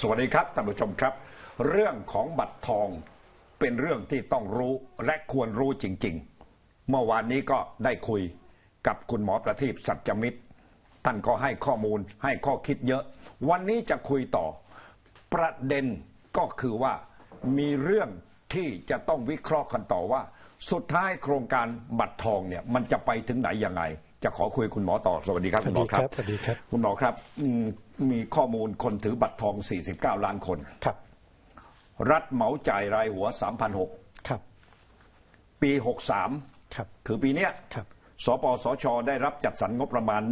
สวัสดีครับท่านผู้ชมครับ เรื่องของบัตรทองเป็นเรื่องที่ต้องรู้และควรรู้จริง ๆ เมื่อวานนี้ก็ได้คุยกับคุณหมอประทีปสัจมิตร ท่านก็ให้ข้อมูลให้ข้อคิดเยอะ วันนี้จะคุยต่อ ประเด็นก็คือว่ามีเรื่องที่จะต้องวิเคราะห์กันต่อว่า สุดท้ายโครงการบัตรทองเนี่ยมันจะไปถึงไหนยังไง จะขอคุยคุณหมอต่อสวัสดีครับ คุณหมอครับสวัสดีครับคุณหมอครับอืมมีข้อมูลคนถือบัตรทอง 49 ล้านคนครับ รัฐเหมาจ่ายรายหัวครับ3,600ปี 63ครับ คือปีเนี้ยครับสปสช ได้รับจัดสรรงบประมาณ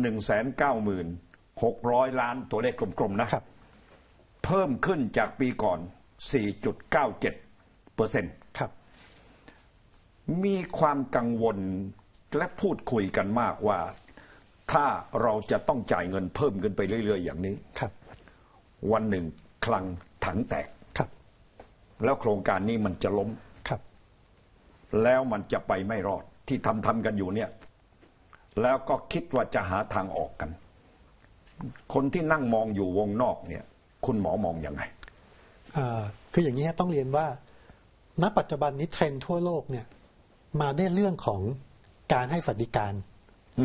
196,000 ล้านตัวเลขกลมๆนะครับ เพิ่มขึ้นจากปีก่อน 4.97เปอร์เซ็นต์ครับ มีความกังวล และพูดคุยกันมากว่า ถ้าเราจะต้องจ่ายเงินเพิ่มขึ้นไปเรื่อย ๆ อย่างนี้ครับ วันหนึ่งคลังถังแตกครับ แล้วโครงการนี้มันจะล้มครับ แล้วมันจะไปไม่รอดที่ทำทำกันอยู่เนี่ย แล้วก็คิดว่าจะหาทางออกกัน คนที่นั่งมองอยู่วงนอกเนี่ย คุณหมอมองยังไงอ่าคืออย่างนี้ฮะต้องเรียนว่า ณ ปัจจุบันนี้เทรนด์ทั่วโลกเนี่ย มาได้เรื่องของ การให้สวัสดิการ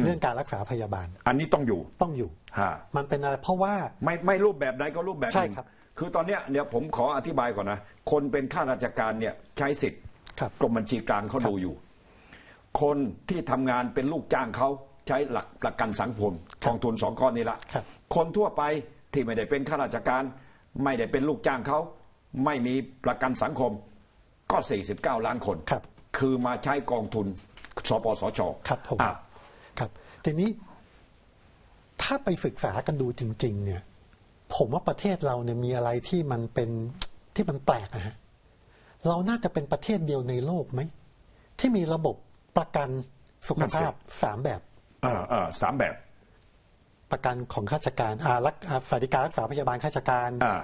เรื่องการรักษาพยาบาลอันนี้ต้องอยู่ต้องอยู่ ฮะมันเป็นอะไรเพราะว่า ไม่ไม่รูปแบบใดก็รูปแบบหใช่นึ่งครับ คือตอนเนี้ยเดี๋ยวผมขออธิบายก่อนนะ คนเป็นข้าราชการเนี่ยใช้สิทธิ์ครับ กรมบัญชีกลางเขาดูอยู่ คนที่ทำงานเป็นลูกจ้างเขาใช้หลักประกันสังคมกองทุนสองก้อนนี้ละครับ คนทั่วไปที่ไม่ได้เป็นข้าราชการ ไม่ได้เป็นลูกจ้างเขาไม่มีประกันสังคมก็ 49 ล้านคน ครับ คือมาใช้กองทุน สปสชครับผมอะครับ ทีนี้ถ้าไปศึกษากันดูจริง ๆ เนี่ย ผมว่าประเทศเราเนี่ยมีอะไรที่มันเป็นที่มันแปลกนะฮะเราน่าจะเป็นประเทศเดียวในโลกไหม ที่มีระบบประกันสุขภาพสามแบบอ่าอ่าสามแบบ ประกันของข้าราชการอ่ารักอ่าสวัสดิการรักษาพยาบาลข้าราชการอ่า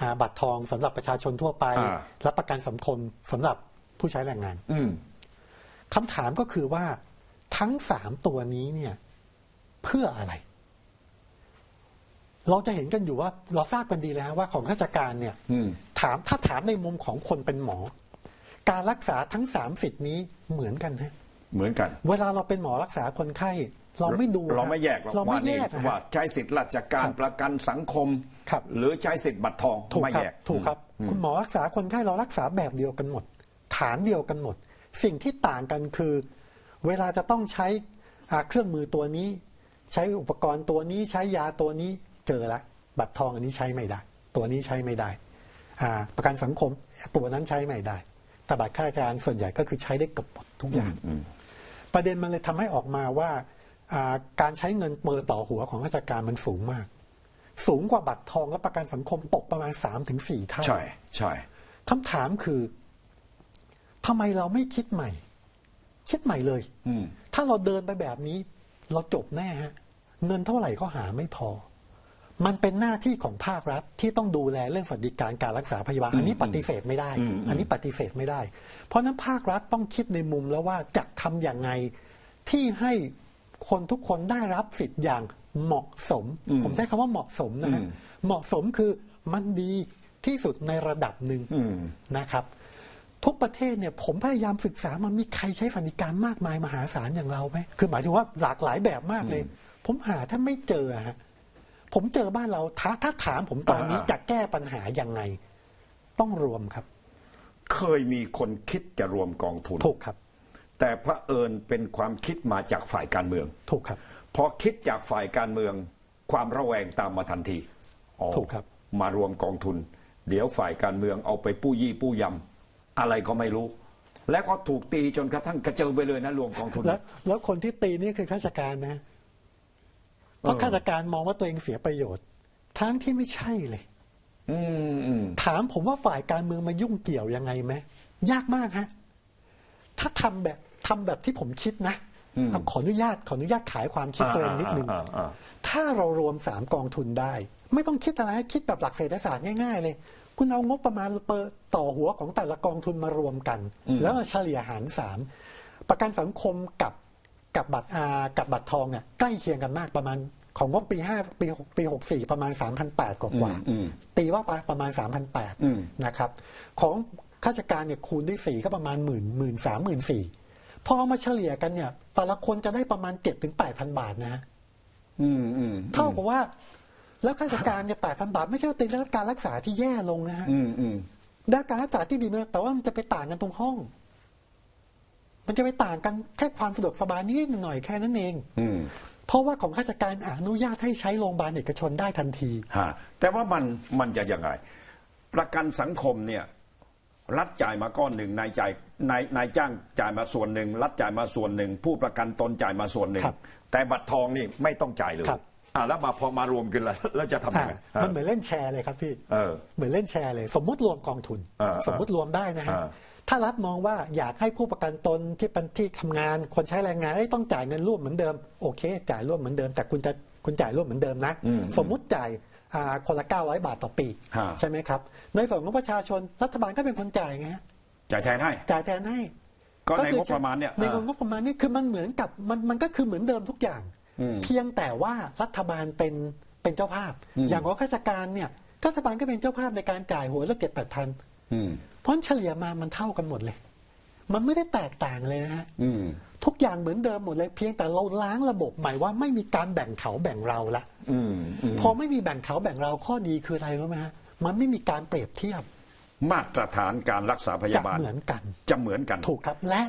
อ่าบัตรทองสำหรับประชาชนทั่วไปอ่าและประกันสังคมสำหรับผู้ใช้แรงงาน อืม คำถามก็คือว่าทั้งสามตัวนี้เนี่ยเพื่ออะไร เราจะเห็นกันอยู่ว่า เราทราบกันดีแล้วว่าของข้าราชการเนี่ยอืมถามถ้าถามในมุมของคนเป็นหมอ การรักษาทั้งสามสิทธินี้เหมือนกันฮะเหมือนกัน เวลาเราเป็นหมอรักษาคนไข้ เราไม่ดู เราฮะไม่แยกหรอกเราว่าไม่แยนี่กนะฮะว่าใช้สิทธิ์ราชการครับประกันสังคมครับหรือใช้สิทธิ์บัตรทองถูกไม่ครัแยบกถูกครับ คุณหมอรักษาคนไข้เรารักษาแบบเดียวกันหมด ฐานเดียวกันหมด สิ่งที่ต่างกันคือ เวลาจะต้องใช้อ่าเครื่องมือตัวนี้ ใช้อุปกรณ์ตัวนี้ใช้ยาตัวนี้เจอละบัตรทองอันนี้ใช้ไม่ได้ ตัวนี้ใช้ไม่ได้อ่าประกันสังคมตัวนั้นใช้ไม่ได้แต่บัตรข้าราชการส่วนใหญ่ก็คือใช้ได้เกับหมดทุกอย่าง ประเด็นมันเลยทำให้ออกมาว่าอ่าการใช้เงินเปอร์ต่อหัวของข้าราชการมันสูงมาก สูงกว่าบัตรทองและประกันสังคมตกประมาณ3าถึงสเท่าใช่ใช่คำถามคือ ทำไมเราไม่คิดใหม่ คิดใหม่เลย อืม ถ้าเราเดินไปแบบนี้ เราจบแน่ฮะเงินเท่าไหร่ก็หาไม่พอ มันเป็นหน้าที่ของภาครัฐที่ต้องดูแลเรื่องสวัสดิการการรักษาพยาบาลอันนี้ปฏิเสธไม่ได้อันนี้ปฏิเสธไม่ได้ เพราะฉะนั้นภาครัฐต้องคิดในมุมแล้วว่าจะทำอย่างไงที่ให้คนทุกคนได้รับสิทธิ์อย่างเหมาะสม ผมใช้คำว่าเหมาะสมนะฮะเหมาะสมคือมันดีที่สุดในระดับหนึ่งนะครับ ทุกประเทศเนี่ยผมพยายามศึกษามันมีใครใช้สวัสดิการมากมายมหาศาลอย่างเราไหมคือหมายถึงว่าหลากหลายแบบมากเลย ผมหาถ้าไม่เจอฮะผมเจอบ้านเราถ้าถ้าถามผมตอนนี้อ่าจะแก้ปัญหายังไง ต้องรวมครับ เคยมีคนคิดจะรวมกองทุนถูกครับ แต่พระเผอิญเป็นความคิดมาจากฝ่ายการเมืองถูกครับพอคิดจากฝ่ายการเมือง ความระแวงตามมาทันทีอ๋อถูกครับ มารวมกองทุน เดี๋ยวฝ่ายการเมืองเอาไปปู้ยี่ปู้ยำ อะไรก็ไม่รู้ และก็ถูกตีจนกระทั่งกระเจิงไปเลยนะรวมกองทุน แล้วแล้วคนที่ตีนี่คือข้าราชการนะ เพราะเออข้าราชการมองว่าตัวเองเสียประโยชน์ ทั้งที่ไม่ใช่เลยอืมอืมถามผมว่าฝ่ายการเมืองมายุ่งเกี่ยวยังไงไหมยากมากฮะ ถ้าทำแบบทำแบบที่ผมคิดนะเอาขออนุญาตขออนุญาตขายความคิดตัวเองนิดนึงอ่าอ่าอ่าถ้าเรารวมสามกองทุนได้ ไม่ต้องคิดอะไรคิดแบบหลักเศรษฐศาสตร์ง่าย ๆ เลย คุณเอางบประมาณเปอร์ต่อหัวของแต่ละกองทุนมารวมกัน แล้วมาเฉลี่ยหารสามประกันสังคมกับกับบัตรอากับบัตรทองเนี่ยใกล้เคียงกันมากประมาณของงบปีห้าปีหกปีหกสี่ประมาณสามพันแปดกว่าอืมตีว่าไปประมาณสามพันแปดอืมนะครับ ของข้าราชการเนี่ยคูณด้วยสี่ก็ประมาณหมื่นหมื่นสามหมื่นสี่พอเอามาเฉลี่ยกันเนี่ย แต่ละคนจะได้ประมาณเจ็ดถึงแปดพันบาทนะฮะอืมอืมเท่ากับว่า แล้วข้าราชการเนี่ยแปดพันบาท ไม่ใช่ว่าติดแล้วการรักษาที่แย่ลงนะฮะอืมอืมได้การรักษาที่ดีมากแต่ว่ามันจะไปต่างกันตรงห้อง มันจะไปต่างกันแค่ความสะดวกสบายนิดหน่อยแค่นั้นเอง อืมเพราะว่าของข้าราชการอนุญาตให้ใช้โรงพยาบาลเอกชนได้ทันที ฮะแต่ว่ามันมันจะยังไง ประกันสังคมเนี่ย รัฐจ่ายมาก้อนหนึ่งนายจ่ายนายนายจ้างจ่ายมาส่วนหนึ่งรัฐจ่ายมาส่วนหนึ่ง ผู้ประกันตนจ่ายมาส่วนหนึ่ง ครับแต่บัตรทองนี่ไม่ต้องจ่ายเลย ครับ อ่าแล้วมาพอมารวมกันแล้วแล้วจะทำยัอ่างไงมันเหมือนเล่นแชร์เลยครับพี่เออเหมือนเล่นแชร์เลย สมมุติรวมกองทุนเออสมมุติรวมได้นะฮะเออถ้ารัฐมองว่าอยากให้ผู้ประกันตนที่เป็นที่ทำงานคนใช้แรงงานเอ้ยต้องจ่ายเงินร่วมเหมือนเดิมโอเค จ่ายร่วมเหมือนเดิม แต่คุณจะคุณจ่ายร่วมเหมือนเดิมนะสมมุติจ่ายอ่าคนละ 900 บาทต่อปี ฮะ ใช่ไหมครับ ในส่วนของประชาชนรัฐบาลก็เป็นคนจ่ายไงฮะจ่ายแทนให้ จ่ายแทนให้ก็ในคืงบประมาณเนี่ยในงบประมาณเนี่ยคือมันเหมือนกับมันมันก็คือเหมือนเดิมทุกอย่างอืม เพียงแต่ว่ารัฐบาลเป็นเป็นเจ้าภาพ อย่างของข้าราชการเนี่ยรัฐบาลก็เป็นเจ้าภาพในการจ่ายหัวละเจ็ดแปดพันอืมเพราะเฉลี่ยมามันเท่ากันหมดเลย มันไม่ได้แตกต่างเลยนะฮะอืมทุกอย่างเหมือนเดิมหมดเลย เพียงแต่เราล้างระบบใหม่ว่าไม่มีการแบ่งเขาแบ่งเราละอืมอืมพอไม่มีแบ่งเขาแบ่งเราข้อดีคืออะไรรู้ไหมฮะมันไม่มีการเปรียบเทียบ มาตรฐานการรักษาพจะยาบาลเหมือนกัน จะเหมือนกันถูกครับและ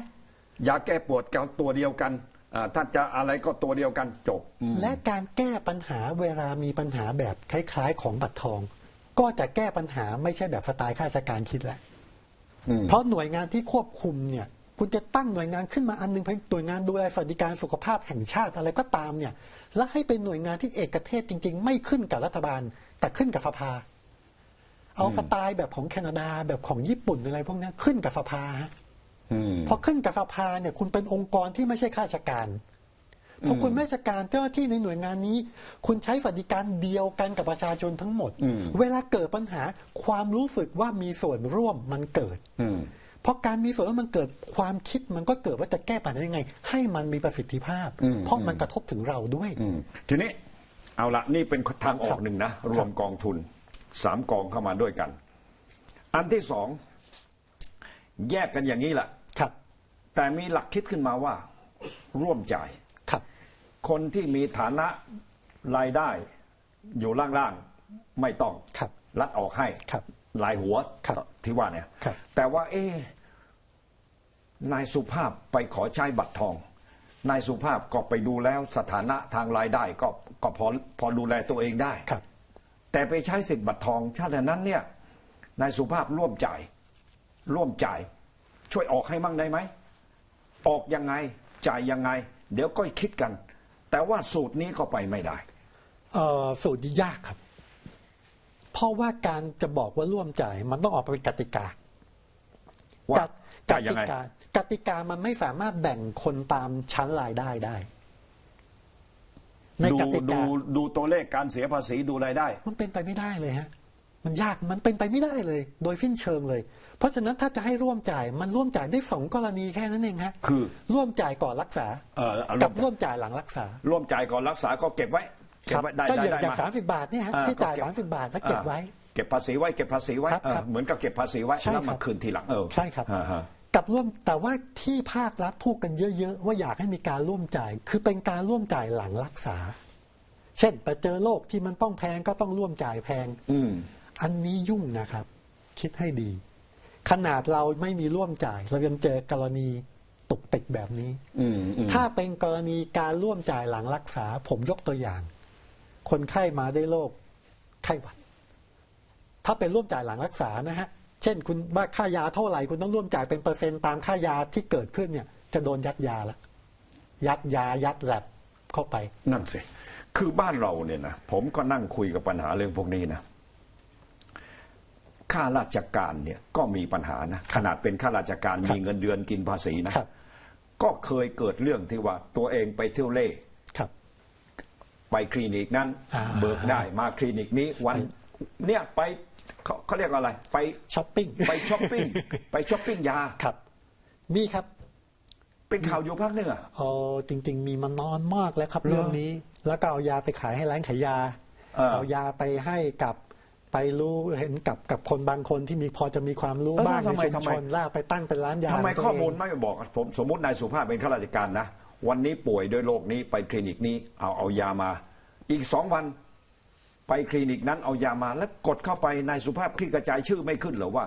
ยาแก้ปวดก็ตัวเดียวกันอ่า ถ้าจะอะไรก็ตัวเดียวกันจบอืมและการแก้ปัญหาเวลามีปัญหาแบบคล้ายๆ ของบัตรทอง ก็จะแก้ปัญหาไม่ใช่แบบสไตล์ข้าราชการคิดแล้วอืมเพราะหน่วยงานที่ควบคุมเนี่ย คุณจะตั้งหน่วยงานขึ้นมาอันหนึงเป็นหน่วยงานดูแลสวัสดิการสุขภาพแห่งชาติอะไรก็ตามเนี่ย และให้เป็นหน่วยงานที่เอกเทศจริง ๆ ไม่ขึ้นกับรัฐบาล แต่ขึ้นกับสภา เอาสไตล์แบบของแคนาดาแบบของญี่ปุ่นอะไรพวกเนี้ยขึ้นกับสภาฮะอืม พอขึ้นกับสภาเนี่ยคุณเป็นองค์กรที่ไม่ใช่ข้าราชการพอคุณไม่ราชการเจ้าหน้าที่ในหน่วยงานนี้ คุณใช้สวัสดิการเดียวกันกับประชาชนทั้งหมดอืมเวลาเกิดปัญหาความรู้สึกว่ามีส่วนร่วมมันเกิดอืมเพราะการมีส่วนร่วมมันเกิดความคิดมันก็เกิดว่าจะแก้ปัญหายังไง ให้มันมีประสิทธิภาพอืมเพราะมันกระทบถึงเราด้วยอืมทีนี้เอาละนี่เป็นทางออครักบหนึ่งนะรวมกองทุนสามกองเข้ามาด้วยกัน อันที่สองแยกกันอย่างนี้แหละครับ แต่มีหลักคิดขึ้นมาว่า ร่วมจ่ายครับ คนที่มีฐานะรายได้ อยู่ล่างๆไม่ต้องครับ รัดออกให้ครับลายหัวครับที่ว่าเนี่ยครับ แต่ว่า เอ๊ะนายสุภาพไปขอใช้บัตรทอง นายสุภาพก็ไปดูแล้วสถานะทางรายได้ก็ก็พอพอดูแลตัวเองได้ ครับ แต่ไปใช้สิทธิ์บัตรทองชาตินั้นเนี่ยนายสุภาพร่วมจ่าย ร่วมจ่าย ช่วยออกให้มั่งได้ไหม ออกยังไงจ่ายยังไง เดี๋ยวก็คิดกัน แต่ว่าสูตรนี้ก็ไปไม่ได้ เอ่อสูตรนี้ยากครับ เพราะว่าการจะบอกว่าร่วมจ่ายมันต้องออกมาเป็นกติกาว่ากติจ่ายยังไง กากติกามันไม่สามารถแบ่งคนตามชั้นรายได้ได้ ในดูกติดูกาดูตัวเลขการเสียภาษีดูรายได้ มันเป็นไปไม่ได้เลยฮะ มันยากมันเป็นไปไม่ได้เลย โดยสิ้นเชิงเลย เพราะฉะนั้นถ้าจะให้ร่วมจ่ายมันร่วมจ่ายได้สองกรณีแค่นั้นเองฮะคือร่วมจ่ายก่อนรักษาเออเอาร่กัวบมจ่ายร่วมจ่ายหลังรักษาร่วมจ่ายก่อนรักษาก็เก็บไว้เก็บไว้ได้ก็ได้อย่างได้อย่างมา สามสิบบาทเนี่ยฮะอ่ที่จ่ายก็สามสิบบาทแล้วเก็บไว้อ่าเก็บภาษีไว้เก็บภาษีไว้ครับเออครับเหมือนกับเก็บภาษีไว้ใช่แล้วมาครับ คืนทีหลังเออใช่ครับ อ่าฮะ กับร่วมแต่ว่าที่ภาครัฐพูดกันเยอะๆ ว่าอยากให้มีการร่วมจ่าย คือเป็นการร่วมจ่ายหลังรักษา เช่นแต่เจอโรคที่มันต้องแพงก็ต้องร่วมจ่ายแพงอืม อันนี้ยุ่งนะครับ คิดให้ดี ขนาดเราไม่มีร่วมจ่าย เรายังเจอกรณีตกติกแบบนี้อืมอืมถ้าเป็นกรณีการร่วมจ่ายหลังรักษา ผมยกตัวอย่าง คนไข้มาได้วยโรคไข้หวัด ถ้าเป็นร่วมจ่ายหลังรักษานะฮะ เช่นคุณว่าค่ายาเท่าไหร่คุณต้องร่วมจ่ายเป็นเปอร์เซ็นต์ตามค่ายาที่เกิดขึ้นเนี่ย จะโดนยัดยาละยัดยายัดแลบเข้าไป นั่นสิ คือบ้านเราเนี่ยนะผมก็นั่งคุยกับปัญหาเรื่องพวกนี้นะ ข้าราชการเนี่ยก็มีปัญหานะขนาดเป็นข้าราชการครับมีเงินเดือนกินภาษีนะครับก็เคยเกิดเรื่องที่ว่าตัวเองไปเที่ยวเล่ครับไปคลินิกนั้นอ่าเบิกได้มาคลินิกนี้วันเนี่ยไปเขาเขาเรียกอะไร ไปช้อปปิ้งไปช้อปปิ้งไปช้อปปิ้งยาครับ มีครับ เป็นข่าวอยู่ภาคเหนืออ๋อจริง ๆ มีมานอนมากแล้วครับเหรอเรื่องนี้ แล้วก็เอายาไปขายให้ร้านขายยาเออเอายาไปให้กับ ไปรู้เห็นกับกับคนบางคนที่มีพอจะมีความรู้เออบ้างในทำไมชุมทำไมชนแล้วเอาไปตั้งเป็นร้านยาทำไมขงตัวข้อมูลเงไม่บอกผมสมมตินายสุภาพเป็นข้าราชการนะ วันนี้ป่วยด้วยโรคนี้ไปคลินิกนี้เอาเอายามา อีกสองวันไปคลินิกนั้นเอายามาแล้วกดเข้าไปนายสุภาพคลี่กระจายชื่อไม่ขึ้นเหรอว่า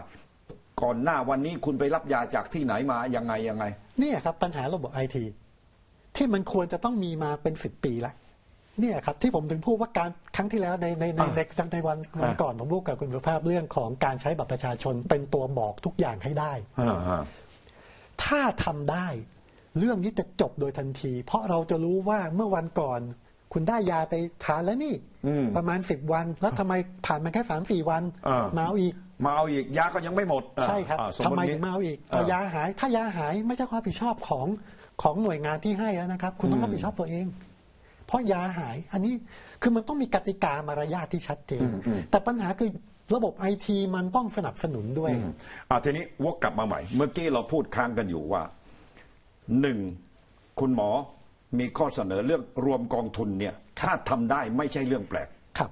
ก่อนหน้าวันนี้คุณไปรับยาจากที่ไหนมายังไงยังไง เนี่ยครับปัญหาระบบไอทีที่มันควรจะต้องมีมาเป็นสิบปีแล้ว เนี่ยครับที่ผมถึงพูดว่าการครั้งที่แล้วในในในในในวันวันก่อนผมพูดกับคุณสุภาพเรื่องของการใช้บัตรประชาชนเป็นตัวบอกทุกอย่างให้ได้ ถ้าทำได้ เรื่องนี้จะจบโดยทันที เพราะเราจะรู้ว่าเมื่อวันก่อน คุณได้ยาไปทานแล้วนี่อืมประมาณสิบวัน แล้วทำไมผ่านมาแค่สามสี่วันอ่ามมาเอาอีกมาเอาอีกยาก็ยังไม่หมดอะใช่ครับอะสทำติไมนี้ถึงมาเอาอีกอะเอายาหาย ถ้ายาหายไม่ใช่ความรับผิดชอบของของหน่วยงานที่ให้แล้วนะครับ คุณต้องรับผิดชอบตัวเอง เพราะยาหาย อันนี้คือมันต้องมีกติกามารยาทที่ชัดเจน แต่ปัญหาคือระบบไอทีมันต้องสนับสนุนด้วยอะทีนี้วกกลับมาใหม่ เมื่อกี้เราพูดค้างกันอยู่ว่าหนึ่งคุณหมอมีข้อเสนอเรื่องรวมกองทุนเนี่ยถ้าทำได้ไม่ใช่เรื่องแปลกครับ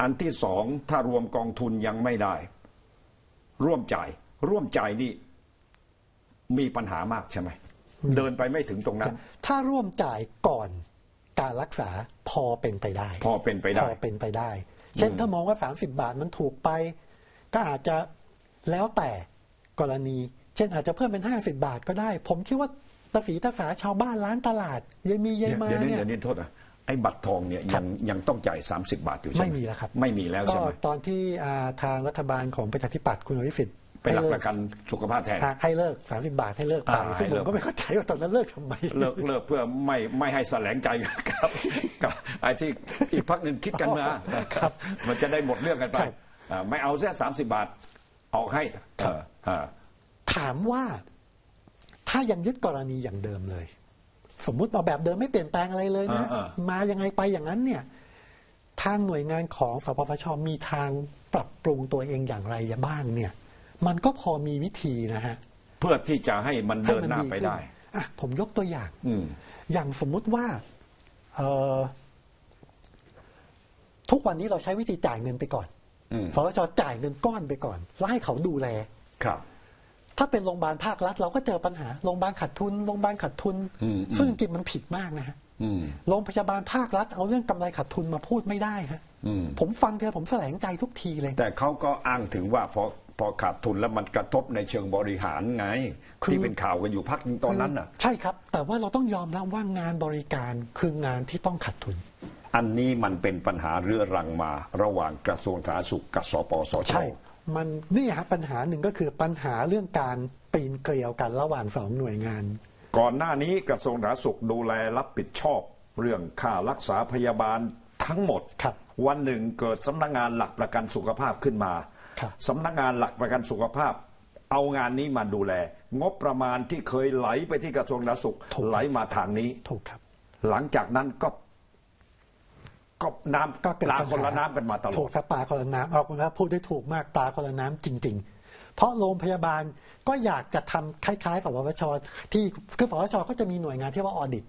อันที่สองถ้ารวมกองทุนยังไม่ได้ ร่วมจ่าย ร่วมจ่ายนี่มีปัญหามากใช่ไหมเดินไปไม่ถึงตรงนั้น ถ้าร่วมจ่ายก่อน การรักษาพอเป็นไปได้ พอเป็นไปได้ พอเป็นไปได้ เช่นถ้ามองว่า 30 บาทมันถูกไป ก็อาจจะแล้วแต่กรณี เช่นอาจจะเพิ่มเป็น 50 บาทก็ได้ ผมคิดว่าตาฝีตาสาชาวบ้านร้านตลาดยายมียายมาเดี๋ยวนี้เนี่ยเดี๋ยวนี้โทษนะไอ้บัตรทองเนี่ยครัยังบยังต้องจ่าย 30 บาทอยู่ใช่ไหมไม่มีแล้วครับ ไม่มีแล้วก็ใช่ไหมตอนที่อ่าทางรัฐบาลของประชาธิปัตย์คุณอภิสิทธิ์ เป็นหลักให้ปเลิระกันสุขภาพแทนอะให้เลิก 30 บาทให้เลิกไปอ่าซึ่งให้ผเลิมก ก็ไม่เข้าใจว่าตอนนั้นเลิกทำไม เลิกเลิกเพื่อไม่ไม่ให้แสลงใจกับกับไอ้ที่อีกพักหนึ่งคิดกันมาครับมันจะได้หมดเรื่องกันไปครับ อ่าไม่เอาแค่สามสิบบาทออกให้เออเออ ถามว่าถ้ายังยึดกรณีอย่างเดิมเลย สมมุติเอาแบบเดิมไม่เปลี่ยนแปลงอะไรเลยนะ อ่า มายังไงไปอย่างนั้นเนี่ย ทางหน่วยงานของสปปชมีทางปรับปรุงตัวเองอย่างไรบ้างเนี่ย มันก็พอมีวิธีนะฮะเพื่อที่จะให้มันให้เดินมัหน้าดีไปขึ้นได้อะผมยกตัวอย่างอืมอย่างสมมุติว่าเอ่อทุกวันนี้เราใช้วิธีจ่ายเงินไปก่อนอืมสปปชจ่ายเงินก้อนไปก่อนแล้วให้เขาดูแล ครับ ถ้าเป็นโรงพยาบาลภาครัฐเราก็เจอปัญหา โรงพยาบาลขาดทุน โรงพยาบาลขาดทุนอืม ซึ่งจริงๆมันผิดมากนะฮะ อืม โรงพยาบาลภาครัฐเอาเรื่องกำไรขาดทุนมาพูดไม่ได้ฮะ อืม ผมฟังเธอผมแสลงใจทุกทีเลย แต่เขาก็อ้างถึงว่าพอ พอขาดทุนแล้วมันกระทบในเชิงบริหารไง คือ ที่เป็นข่าวกันอยู่พักหนึ่งตอนนั้นน่ะ ใช่ครับ แต่ว่าเราต้องยอมรับว่างานบริการคืองานที่ต้องขาดทุน อันนี้มันเป็นปัญหาเรื้อรังมา ระหว่างกระทรวงสาธารณสุขกับสปสช ใช่ มันนี่ฮะปัญหาหนึ่งก็คือปัญหาเรื่องการปีนเกลียวกันระหว่างสองหน่วยงาน ก่อนหน้านี้กระทรวงสาธารณสุขดูแลรับผิดชอบ เรื่องค่ารักษาพยาบาลทั้งหมด ครับ วันหนึ่งเกิดสำนักงานหลักประกันสุขภาพขึ้นมาครับ สำนักงานหลักประกันสุขภาพ เอางานนี้มาดูแล งบประมาณที่เคยไหลไปที่กระทรวงสาธารณสุขถูกไหลมาทางนี้ถูกครับ หลังจากนั้นก็ก็น้ำก็เกิดปลาปัญหคนละน้ำกันมาตลอถูดกครับปลาคนละน้ำเอาคุณครับพูดได้ถูกมากปลาคนละน้ำจริง ๆ เพราะโรงพยาบาลก็อยากจะทำคล้ายๆสปปชที่คือสปปชก็จะมีหน่วยงานที่ว่าออดิต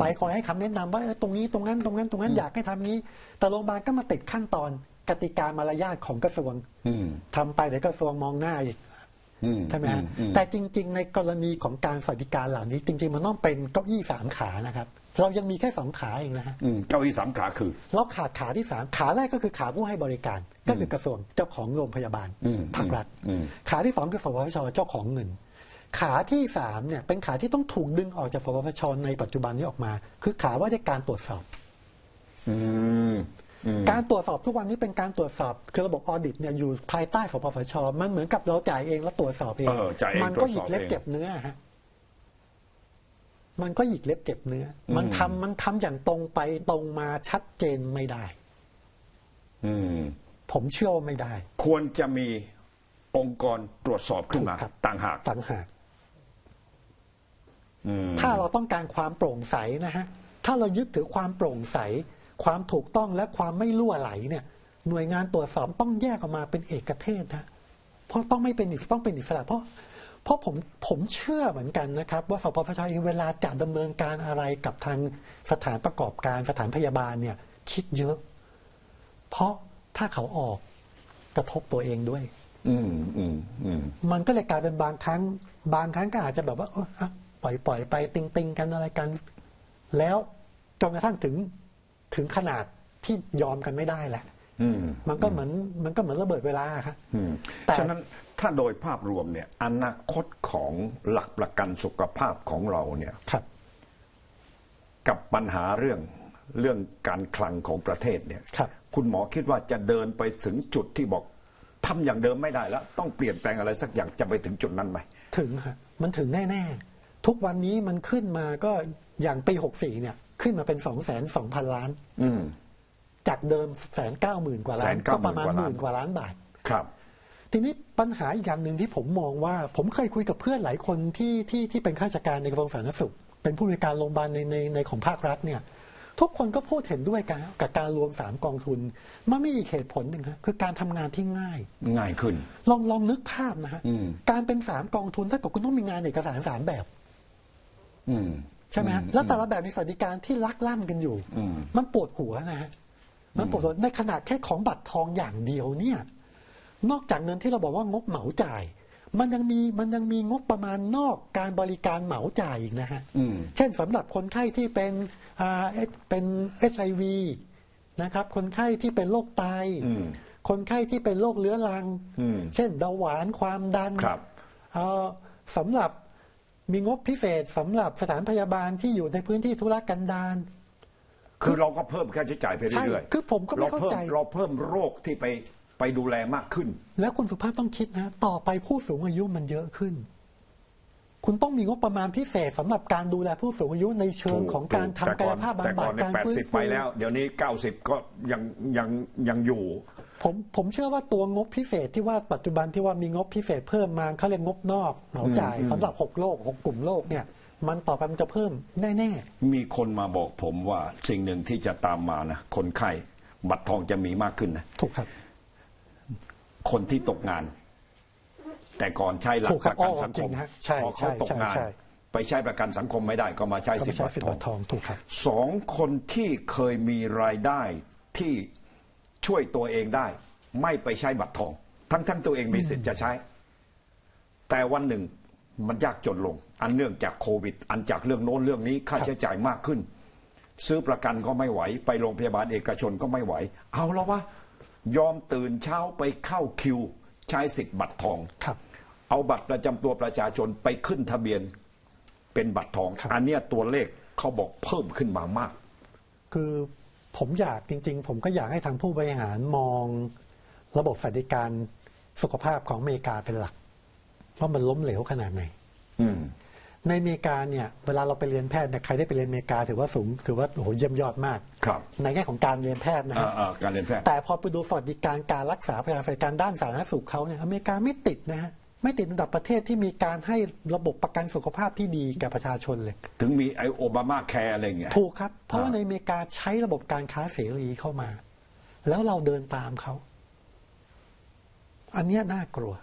ไปคอยให้คำแนะนำว่าเออตรงนี้ตรงนั้นตรงนั้นตรงนั้นอยากให้ทำนี้ แต่โรงพยาบาลก็มาติดขั้นตอน กติกามารยาทของกระทรวงอืมทำไปเดี๋ยวกระทรวงมองหน้าอีกอืมใช่ไหมฮะอืมแต่จริง ๆ ในกรณีของการสวัสดิการเหล่านี้ จริง ๆ มันต้องเป็นเก้าอี้สามขานะครับ เรายังมีแค่สองขาเองนะฮะอืมเก้าอี้สามขาคือ เราขาดขาที่สามขาแรกก็คือขาผู้ให้บริการ ก็คือกระทรวงเจ้าของโรงพยาบาลอืมภาครัฐอืมขาที่สองคือสปปชเจ้าของเงิน ขาที่สามเนี่ยเป็นขาที่ต้องถูกดึงออกจากสปปชในปัจจุบันนี้ออกมา คือขาว่าด้วยการตรวจสอบอืมอืม การตรวจสอบทุกวันนี้เป็นการตรวจสอบคือระบบออดิตเนี่ยอยู่ภายใต้สปปชมันเหมือนกับเราจ่ายเองแล้วตรวจสอบเอง เออจ่ายเองมันก็ตรวจหสยิอบกเล็บเองเก็บเนื้อฮะมันก็หยิกเล็บเก็บเนื้ออมันทำมันทำอย่างตรงไปตรงมาชัดเจนไม่ได้ อืม ผมเชื่อว่าไม่ได้ ควรจะมีองค์กรตรวจสอบขึ้นมา ถูกครับ ต่างหาก ต่างหากอืม ถ้าเราต้องการความโปร่งใสนะฮะ ถ้าเรายึดถือความโปร่งใส ความถูกต้องและความไม่ล่วไหลเนี่ยหน่วยงานตรวจสอบต้องแยกออกมาเป็นเอกเทศนะเพราะต้องไม่เป็นอิสต้องเป็นอิสระเพราะเพราะผมผมเชื่อเหมือนกันนะครับ ว่าสปสชเองเวลาจะดำเนินการอะไรกับทางสถานประกอบการสถานพยาบาลเนี่ยคิดเยอะ เพราะถ้าเขาออกกระทบตัวเองด้วย อืมอืมอืมมันก็เลยกลายเป็นบางครั้ง บางครั้งก็อาจจะแบบว่าเอออะปล่อยปล่อยไปติงติงกันอะไรกัน แล้วจนกระทั่งถึง ถึงขนาดที่ยอมกันไม่ได้แหละอืมมันก็เหมือนมันก็เหมือนระเบิดเวลาครับอืมแต่ฉะนั้นถ้าโดยภาพรวมเนี่ย อนาคตของหลักประกันสุขภาพของเราเนี่ยครับกับปัญหาเรื่องเรื่องการคลังของประเทศเนี่ยครับคุณหมอคิดว่าจะเดินไปถึงจุดที่บอกทำอย่างเดิมไม่ได้แล้ว ต้องเปลี่ยนแปลงอะไรสักอย่างจะไปถึงจุดนั้นไหมถึงฮะมันถึงแน่ ๆ ทุกวันนี้มันขึ้นมาก็อย่างปี 64 เนี่ย ขึ้นมาเป็น2 2 0 0 0 0ล้าน อืม จากเดิมแสนเก้าหมื่นกว่าล้าน190,000ก็ประมาณกว่าหล้าน มื่นกว่าล้านบาท ครับ ทีนี้ปัญหาอีกอย่างหนึ่งที่ผมมองว่า ผมเคยคุยกับเพื่อนหลายคนที่ที่ที่เป็นข้าราชการในกระทรวงสาธารณสุข เป็นผู้บริการโรงพยาบาลในในในของภาครัฐเนี่ย ทุกคนก็พูดเห็นด้วยกันกับการรวมสามกองทุน มันมีอีกเหตุผลหนึ่งครับคือการทำงานที่ง่าย ง่ายขึ้น ลองลองนึกภาพนะฮะอืม การเป็นสามกองทุนถ้าเกิดคุณต้องมีงานเอกสารสามแบบ อืม ใช่ไหมฮะแล้วแต่ละแบบมีสวัสดิการที่ลักลั่นกันอยู่อืมมันปวดหัวนะฮะมันปวดหัวในขนาดแค่ของบัตรทองอย่างเดียวเนี่ย นอกจากเงินที่เราบอกว่างบเหมาจ่าย มันยังมีมันยังมีงบประมาณนอกการบริการเหมาจ่ายอีกนะฮะอืมเช่นสำหรับคนไข้ที่เป็นอ่าเอเป็นเอชไอวีนะครับ คนไข้ที่เป็นโรคไตอืมคนไข้ที่เป็นโรคเรื้อรังอืมเช่นเบาหวานความดันครับเอ่อสำหรับ มีงบพิเศษสำหรับสถานพยาบาลที่อยู่ในพื้นที่ธุรกันดารคือเราก็เพิ่มค่าใช้จ่ายไปเรื่อยใช่คือผมก็ไม่เราเข้าเพิ่มใจเราเพิ่มโรคที่ไปไปดูแลมากขึ้น แล้วคุณสุภาพต้องคิดนะ ต่อไปผู้สูงอายุมันเยอะขึ้น คุณต้องมีงบประมาณพิเศษสำหรับการดูแลผู้สูงอายุในเชิงของการทำแต่กาก่ยอนภาพแต่บำบัก่ดอนเนี่ยการแปดฟื้นสิบฟูไปแล้ว เดี๋ยวนี้เก้าสิบก็ยังยังยังอยู่ ผมผมเชื่อว่าตัวงบพิเศษที่ว่าปัจจุบันที่ว่ามีงบพิเศษเพิ่มมาเขาเรียกงบนอกเหมาจ่ายสำหรับหกโลกหกกลุ่มโลกเนี่ย มันต่อไปมันจะเพิ่มแน่มีคนมาบอกผมว่าสิ่งหนึ่งที่จะตามมานะ คนไข้บัตรทองจะมีมากขึ้นนะๆถูกครับ คนที่ตกงาน แต่ก่อนใช้หลักถูกคปรับระกันอ๋อสังจคริมงฮะใช่พอเขาตกใช่งานใช่ไปใช้ประกันสังคมไม่ได้ก็มาใช้ก็สิไม่ทธิ์ใช่บัตสิทรธิ์ทบัองตรทองถูกครับสองคนที่เคยมีรายได้ที่ ช่วยตัวเองได้ ไม่ไปใช้บัตรทอง ทั้งทั้งตัวเองมีสิทธิ์จะใช้ แต่วันหนึ่งมันยากจนลง อันเนื่องจากโควิด อันจากเรื่องโน้นเรื่องนี้ค่าใช้จ่ายมากขึ้น ซื้อประกันก็ไม่ไหว ไปโรงพยาบาลเอกชนก็ไม่ไหว เอาแล้ววะยอมตื่นเช้าไปเข้าคิว ใช้สิทธิ์บัตรทองครับ เอาบัตรประจำตัวประชาชนไปขึ้นทะเบียนเป็นบัตรทองครับอันเนี้ยตัวเลขเขาบอกเพิ่มขึ้นมามาก คือ ผมอยากจริง ๆ ผมก็อยากให้ทางผู้บริหารมองระบบสวัสดิการสุขภาพของอเมริกาเป็นหลักว่ามันล้มเหลวขนาดไหนอืมในอเมริกาเนี่ยเวลาเราไปเรียนแพทย์เนี่ยใครได้ไปเรียนอเมริกาถือว่าสูงถือว่าโอ้โหเยี่ยมยอดมากครับในแง่ของการเรียนแพทย์นะอ่าฮะอ่าการเรียนแพทย์แต่พอไปดูสวัสดิการการรักษาพยาบาลการด้านสาธารณสุขเขาเนี่ยอเมริกาไม่ติดนะฮะ ไม่ติดอันดับประเทศที่มีการให้ระบบประกันสุขภาพที่ดีแก่ประชาชนเลย ถึงมีไอโอบามาแคร์อะไรเงี้ยถูกครับ เพราะว่าอ่าในอเมริกาใช้ระบบการค้าเสรีเข้ามา แล้วเราเดินตามเขา อันเนี้ยน่ากลัว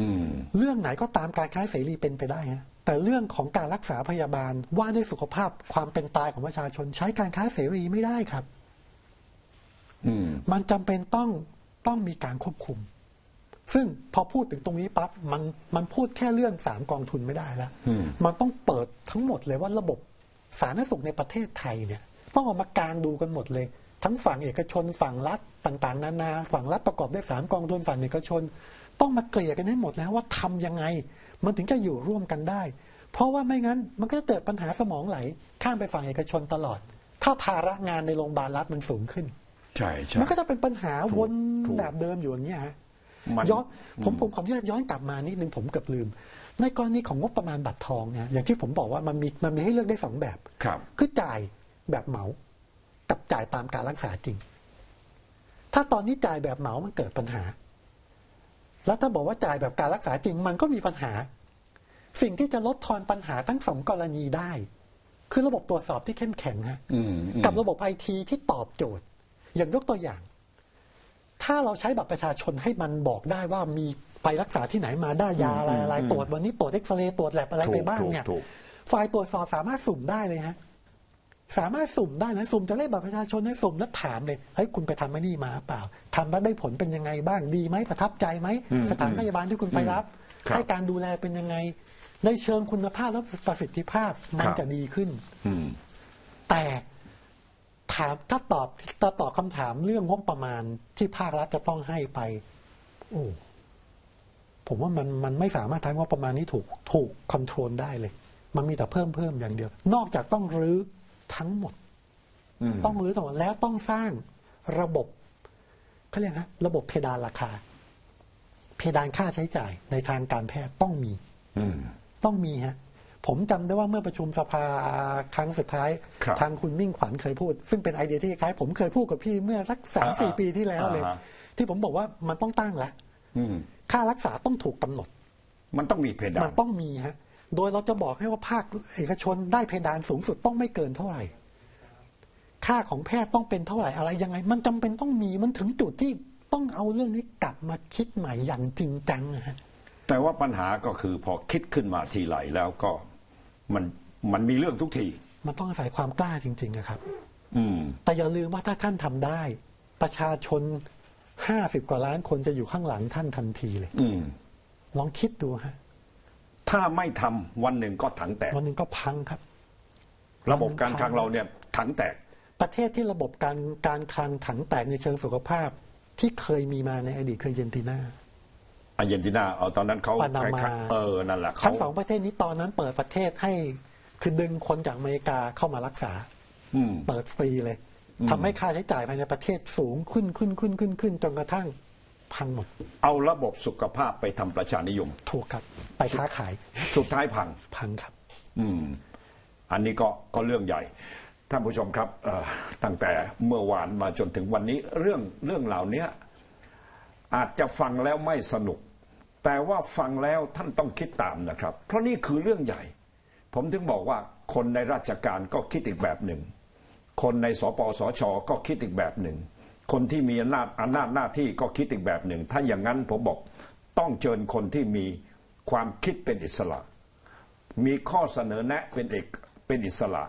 อืมเรื่องไหนก็ตามการค้าเสรีเป็นไปได้ฮะแต่เรื่องของการรักษาพยาบาลว่าด้วยสุขภาพความเป็นตายของประชาชน ใช้การค้าเสรีไม่ได้ครับอืมมันจำเป็นต้องต้องมีการควบคุม ซึ่งพอพูดถึงตรงนี้ปั๊บมันมันพูดแค่เรื่องสามกองทุนไม่ได้แล้วอืมมันต้องเปิดทั้งหมดเลยว่าระบบสาธารณสุขในประเทศไทยเนี่ย ต้องเอามากางดูกันหมดเลย ทั้งฝั่งเอกชนฝั่งรัฐต่างๆ นานา ฝั่งรัฐประกอบด้วยสามกองทุนฝั่งเอกชน ต้องมาเกลี่ยกันให้หมดแล้วว่าทำยังไง มันถึงจะอยู่ร่วมกันได้ เพราะว่าไม่งั้นมันก็จะเกิดปัญหาสมองไหล ข้ามไปฝั่งเอกชนตลอด ถ้าภาระงานในโรงพยาบาลรัฐมันสูงขึ้น ใช่ใช่มันก็จะเป็นปัญหาถูกวนถูกแบบเดิมอยู่อย่างเงี้ยฮะ มัน ย้อนผมผมขออนุญาตย้อนกลับมานิดนึงผมเกือบลืม ในกรณีของงบประมาณบัตรทองเนี่ยอย่างที่ผมบอกว่ามันมีมันมีให้เลือกได้สองแบบ ครับ คือจ่ายแบบเหมา กับจ่ายตามการรักษาจริง ถ้าตอนนี้จ่ายแบบเหมามันเกิดปัญหา แล้วถ้าบอกว่าจ่ายแบบการรักษาจริงมันก็มีปัญหา สิ่งที่จะลดทอนปัญหาทั้งสองกรณีได้ คือระบบตรวจสอบที่เข้มแข็งฮะอืมอืมกับระบบไอทีที่ตอบโจทย์ อย่างยกตัวอย่าง ถ้าเราใช้บัตรประชาชนให้มันบอกได้ว่ามีไปรักษาที่ไหนมาได้ยาอะไรอะไรตรวจวันนี้ตรวจเอ็กซเรย์ตรวจแลบอะไรถูกไปบ้างเนี่ยถูกถูกฝ่ายตรวจสอบสามารถสุ่มได้เลยฮะสามารถสุ่มได้นะสุ่มจะเลขบัตรประชาชนให้สุ่มแล้วถามเลยเฮ้ยคุณไปทำไอ้นี่มาเปล่าทำแล้วได้ผลเป็นยังไงบ้างดีไหมประทับใจไหมสถานพยาบาลที่คุณไปรับครับให้การดูแลเป็นยังไง ในเชิงคุณภาพและประสิทธิภาพมันครับจะดีขึ้นอืมแต่ ถามถ้าตอบถ้าตอบคำถามเรื่องงบประมาณที่ภาครัฐจะต้องให้ไป โอ้ผมว่ามันมันไม่สามารถทำงบประมาณนี้ถูกถูกคอนโทรลได้เลย มันมีแต่เพิ่มเพิ่มอย่างเดียว นอกจากต้องรื้อทั้งหมดอืมต้องรื้อทั้งหมดแล้วต้องสร้างระบบเขาเรียกฮะระบบเพดานราคา เพดานค่าใช้จ่ายในทางการแพทย์ต้องมีอืมต้องมีฮะ ผมจำได้ว่าเมื่อประชุมสภาครั้งสุดท้าย ครับทางคุณมิ่งขวัญเคยพูด ซึ่งเป็นไอเดียที่คล้ายผมเคยพูดกับพี่เมื่อสักสามสี่อ่าปีที่แล้วเลย อ่าฮะ ที่ผมบอกว่ามันต้องตั้งแล้วอืมค่ารักษาต้องถูกกำหนด มันต้องมีเพดามันนต้องมีฮะ โดยเราจะบอกให้ว่าภาคเอกชนได้เพดานสูงสุดต้องไม่เกินเท่าไหร่ ค่าของแพทย์ต้องเป็นเท่าไหร่อะไรยังไง มันจำเป็นต้องมีมันถึงจุดที่ต้องเอาเรื่องนี้กลับมาคิดใหม่อย่างจริงจังนะฮะ แต่ว่าปัญหาก็คือพอคิดขึ้นมาทีไรแล้วก็มันมันมีเรื่องทุกที มันต้องอาศัยความกล้าจริงๆนะครับ อืม แต่อย่าลืมว่าถ้าท่านทำได้ ประชาชนห้าสิบกว่าล้านคนจะอยู่ข้างหลังท่านทันทีเลย อืม ลองคิดดูฮะ ถ้าไม่ทำวันหนึ่งก็ถังแตก วันหนึ่งก็พังครับ ระบบการคลังเราเนี่ย ถังแตก ประเทศที่ระบบการการคลังถังแตกในเชิงสุขภาพ ที่เคยมีมาในอดีตคือเยนตินา อาร์เจนตินาเอาตอนนั้นเขาปานามาคล้ยๆเออนั่นแหละเขาทั้งสองประเทศนี้ตอนนั้นเปิดประเทศให้คือดึงคนจากอเมริกาเข้ามารักษาอืมเปิดฟรีเลยทำให้ค่าใช้จ่ายภายในประเทศสูงขึ้นขึ้นขึ้นขึ้นขึ้นจนกระทั่งพังหมด เอาระบบสุขภาพไปทำประชานิยม ถูกครับ ไปค้าขาย สุดท้ายพัง พังครับ อืม อันนี้ก็ก็เรื่องใหญ่ ท่านผู้ชมครับเอ่อตั้งแต่เมื่อวานมาจนถึงวันนี้ เรื่องเรื่องเหล่านี้อาจจะฟังแล้วไม่สนุก แต่ว่าฟังแล้วท่านต้องคิดตามนะครับ เพราะนี่คือเรื่องใหญ่ ผมถึงบอกว่าคนในราชการก็คิดอีกแบบหนึ่ง คนในสปสชก็คิดอีกแบบหนึ่ง คนที่มีอำนาจอำนาจหน้าที่ก็คิดอีกแบบหนึ่ง ถ้าอย่างนั้นผมบอกต้องเชิญคนที่มีความคิดเป็นอิสระ มีข้อเสนอแนะเป็นเอกเป็นอิสระ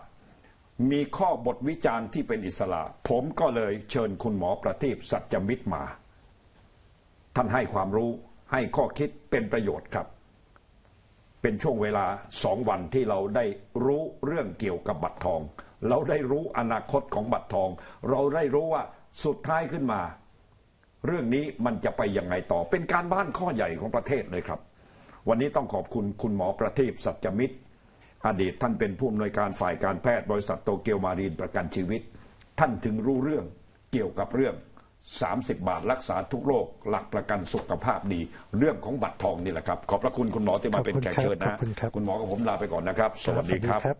มีข้อบทวิจารณ์ที่เป็นอิสระ ผมก็เลยเชิญคุณหมอประทีปสัจจมิตรมา ท่านให้ความรู้ ให้ข้อคิดเป็นประโยชน์ครับ เป็นช่วงเวลาสองวันที่เราได้รู้เรื่องเกี่ยวกับบัตรทอง เราได้รู้อนาคตของบัตรทอง เราได้รู้ว่าสุดท้ายขึ้นมา เรื่องนี้มันจะไปยังไงต่อ เป็นการบ้านข้อใหญ่ของประเทศเลยครับ วันนี้ต้องขอบคุณคุณหมอประทีปสัจมิตร อดีตท่านเป็นผู้อำนวยการฝ่ายการแพทย์บริษัทโตเกียวมารีนประกันชีวิต ท่านถึงรู้เรื่องเกี่ยวกับเรื่อง 30 บาทรักษาทุกโรคหลักประกันสุขภาพดี เรื่องของบัตรทองนี่แหละครับ ขอบพระคุณคุณหมอที่มาเป็นแขกเชิญนะขอบคุณครับคุณหมอกับผมลาไปก่อนนะครับ สวัสดีครับครับ